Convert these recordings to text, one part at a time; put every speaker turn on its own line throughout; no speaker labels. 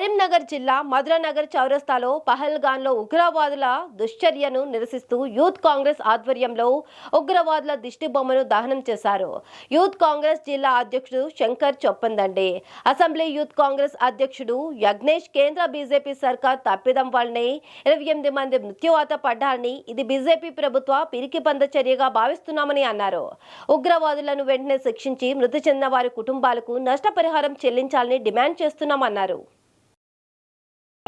కరీంనగర్ జిల్లా మధురనగర్ చౌరస్తాలో పహల్గాన్లో ఉగ్రవాదుల దుశ్చర్యను నిరసిస్తూ యూత్ కాంగ్రెస్ ఆధ్వర్యంలో ఉగ్రవాదుల దిష్టి బొమ్మను దహనం చేశారు. యూత్ కాంగ్రెస్ జిల్లా అధ్యక్షుడు శంకర్ చొప్పందండి. అసెంబ్లీ యూత్ కాంగ్రెస్ అధ్యక్షుడు యజ్ఞేష్ కేంద్ర బీజేపీ సర్కార్ తప్పిదం వల్లనే ఇరవై ఎనిమిది మంది మృత్యువాత పడ్డారని ఇది బీజేపీ ప్రభుత్వ పిరికి పంద చర్యగా భావిస్తున్నామని అన్నారు. ఉగ్రవాదులను వెంటనే శిక్షించి మృతి చెందిన వారి కుటుంబాలకు నష్టపరిహారం చెల్లించాలని డిమాండ్ చేస్తున్నామన్నారు.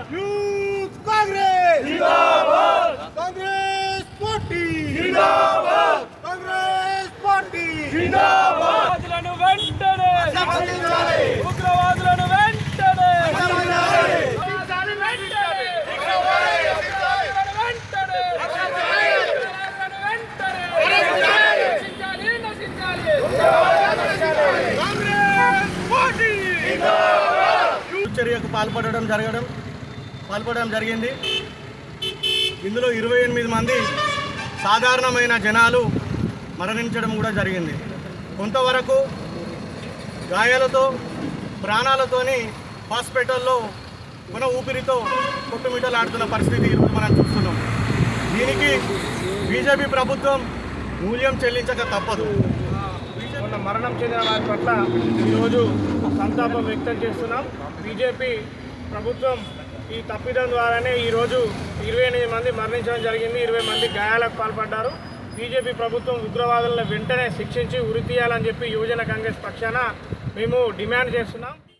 యూత్ కాంగ్రెస్! జిందాబాద్! కాంగ్రెస్ పార్టీ! జిందాబాద్! కాంగ్రెస్ పార్టీ! జిందాబాద్!
ఉగ్రవాదులను వెంటనే
రక్షించాలి
ఉగ్రవాదులను వెంటనే
రక్షించాలి
ఉగ్రవాదులను వెంటనే ఉగ్రవాదులను వెంటనే ఉగ్రవాదులను వెంటనే నశించాలి నశించాలి!
కాంగ్రెస్ పార్టీ!
చర్యకు పాల్పడడం జరగడం పాల్పడడం జరిగింది. ఇందులో ఇరవై ఎనిమిది మంది సాధారణమైన జనాలు మరణించడం కూడా జరిగింది. కొంతవరకు గాయాలతో ప్రాణాలతోని హాస్పిటల్లో మన ఊపిరితో కొట్టుమిట్టలాడుతున్న పరిస్థితి ఈరోజు మనం చూస్తున్నాం. దీనికి బీజేపీ ప్రభుత్వం మూల్యం చెల్లించక తప్పదు.
మొన్న మరణం చెందిన వారి పట్ల ఈరోజు సంతాపం వ్యక్తం చేస్తున్నాం. బీజేపీ ప్రభుత్వం ఈ తప్పిదం ద్వారానే ఈరోజు ఇరవై ఎనిమిది మంది మరణించడం జరిగింది. ఇరవై మంది గాయాలకు పాల్పడ్డారు. బీజేపీ ప్రభుత్వం ఉగ్రవాదులను వెంటనే శిక్షించి ఉరి తీయాలని చెప్పి యువజన కాంగ్రెస్ పక్షాన మేము డిమాండ్ చేస్తున్నాం.